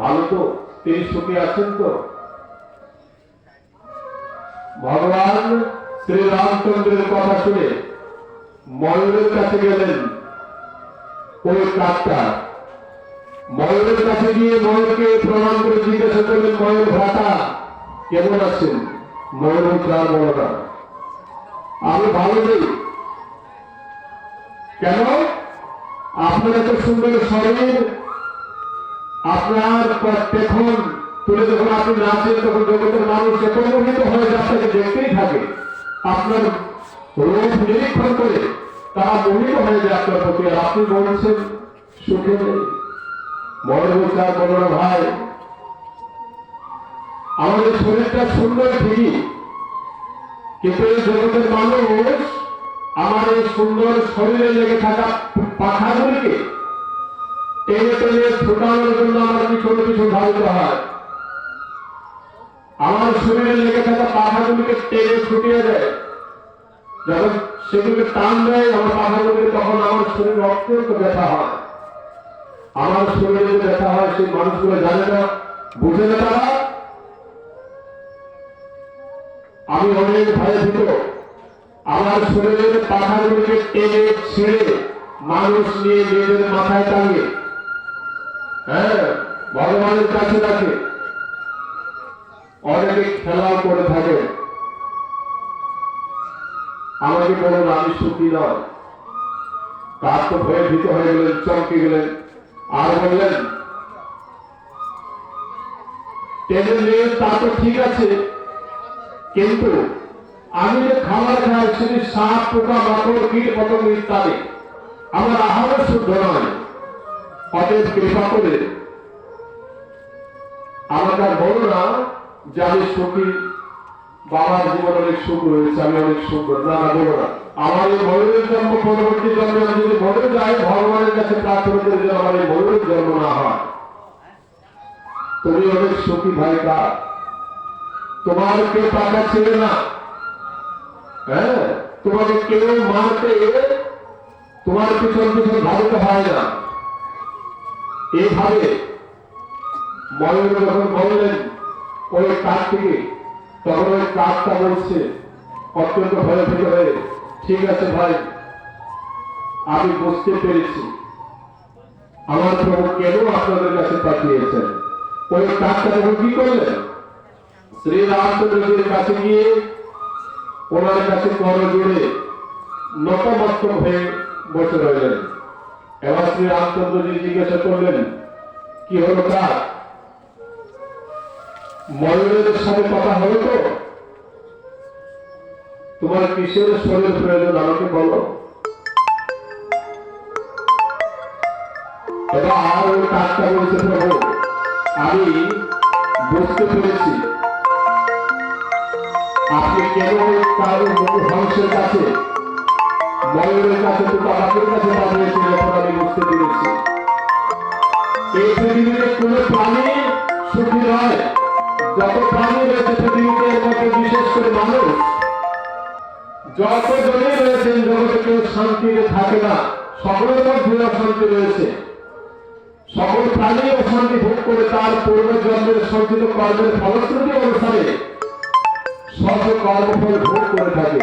ভালো তো তিনি সুখী আছেন তো। ভগবান শ্রী রামচন্দ্রের কথা শুনে ময়ূরের কাছে গেলেন ওই কাকটা ময়ূরের কাছে গিয়ে ময়ূরকে প্রণাম করে জিজ্ঞাসা করলেন, ময়ূর ভ্রাতা, কেমন আছেন? ময়ূর চার বড়রা আমি ভালো নেই। কেন? আপনার এত সুন্দর শরীর আপনার দেখুন, তুলে যখন আপনি নাচেন তখন জগতের মানুষ এত হয়ে আপনাকে দেখতেই থাকে। আপনার রূপ নিরীক্ষণ করে তারা মোহিত হয়ে যায় আপনার প্রতি। আর আপনি বলছেন, সুখে নেই। মনে হচ্ছে আর ভাই। আমাদের শরীরটা সুন্দর ঠিকই। কিন্তু এই জগতের মানুষ আমার এই সুন্দর শরীরে লেগে থাকা পাখাগুলিকে টেনে টেনে ছোটানোর জন্য আমার পিছন পিছন ধাবিত হয়। আমার শরীরে লেগে থাকা পাখাগুলিকে টেনে ছুটিয়ে দেয়। যখন সেগুলিকে টান দেয়, আমার পাখাগুলিকে তখন আমার শরীরে অত্যন্ত ব্যথা হয়। আমার শরীরে ব্যথা হয়, সেই মানুষগুলো জানে না, বুঝে না তারা। আমি অনেক ভয়ে ভীত। আমার শরীরের পাখাগুলিকে টেনে ছিঁড়ে মানুষ নিয়ে নিজেদের মাথায় টাঙিয়ে হ্যাঁ ভগবানের কাছে রাখে অনেকে খেলাও করে থাকে। আমাকে বলুন আমি সুখী নয় তার তো ভয়ে ভীত হয়ে গেলেন, চমকে গেলেন। আর বললেন, টেনে নিয়ে তা তো ঠিক আছে, কিন্তু আমি যে খাবার খাই, সেটি সাপ পোকা, মাকড় কীট পতঙ্গ ইত্যাদি, আমার আহার শুদ্ধ নয়। অতএব কৃপা করে। আমাকে আর বলো না যে আমি সুখী, বাবার জীবন অনেক সুখ রয়েছে, আমি অনেক সুখ না না, বলো না। আমার এই ময়ূরের জন্ম পরবর্তী জন্মে যদি মরে যাই, ভগবানের কাছে প্রার্থনা করি যে আমার এই ময়ূরের জন্ম না হয়। তুমি অনেক সুখী ভাই কা। তোমার কেউ টাকা ছিল না। হ্যাঁ? তোমাকে কেউ মারতে তোমার পিছন পিছন ভাবতে হয় না। এইভাবে ময়ূর যখন বললেন, ওই কাক থেকে তখন ওই কাকটা বলছে, অত্যন্ত ভয় ভেতরে হয়ে, ঠিক আছে ভাই, আমি বুঝতে পেরেছি। আমার প্রভু কেন আপনাদের কাছে পাঠিয়েছেন? ওই কাকটা তখন কি করলেন? শ্রী রামচন্দ্রজির কাছে গিয়ে ওনার কাছে কর জুড়ে নতমস্তক হয়ে বসে রইলেন। এবার শ্রী রামচন্দ্রজি জিজ্ঞাসা করলেন, কি হলো কাক ময়ূরের সাথে কথা হলো তো? তোমার কিসের শরীর প্রয়োজন আমাকে বলো? এবার ওই কাকটা বলছে প্রভু। আমি বুঝতে পেরেছি। আপনি কেন কারোর হংসের কাছে ময়ূরের কাছে তো বাবাকের কাছে পাঠিয়েছিলেন এখন আমি বুঝতে পেরেছি এই পৃথিবীতে কোন প্রাণী সুখী নয় যত প্রাণী রয়েছে পৃথিবীতে এর বিশেষ করে মানুষ যত জনে রয়েছেন জগতে কেউ শান্তিতে থাকে না সকলের মধ্যে অশান্তি রয়েছে সকল প্রাণী অশান্তি ভোগ করে তার পূর্ব জন্মের সঞ্চিত কর্মের ফলশ্রুতি অনুসারে সব কর্মফল ভোগ করে থাকে।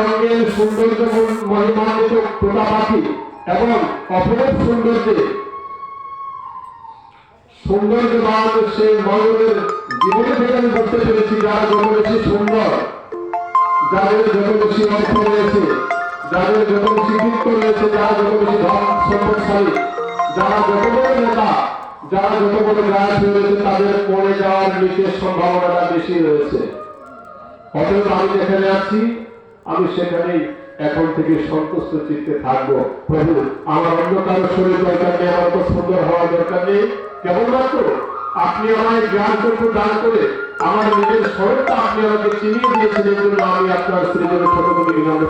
রঙের সৌন্দর্য মহিমান্বিত তোতা পাখি এবং অপরূপ সৌন্দর্যে সৌন্দর্যবান সেই ময়ূরের জীবনে থেকে আমি বুঝতে পেরেছি, যারা যত বেশি সুন্দর যাদের যত বেশি অর্থ রয়েছে যাদের যত বেশি কৃত্য রয়েছে, যারা যত বেশি ধন সম্পদশালী, যারা যত বড় নেতা, যারা যত বড় গাছ রয়েছে, তাদের পড়ে যাওয়ার নিচে সম্ভাবনাটা বেশি রয়েছে। অতএব আমি যেখানে আছি আমি সেখানেই এখন থেকে সন্তুষ্ট চিত্তে থাকব। প্রভু, আমার অন্য কারও শরীর দরকার নেই, আমার তো সুন্দর হওয়ার দরকার নেই। কেবলমাত্র আপনি আমায় জ্ঞান করতে দান করে আমার নিজের স্বরূপটা আপনি আমাকে চিনিয়ে দিয়েছেন, এর জন্য আমি আপনার স্ত্রীর বিনম্র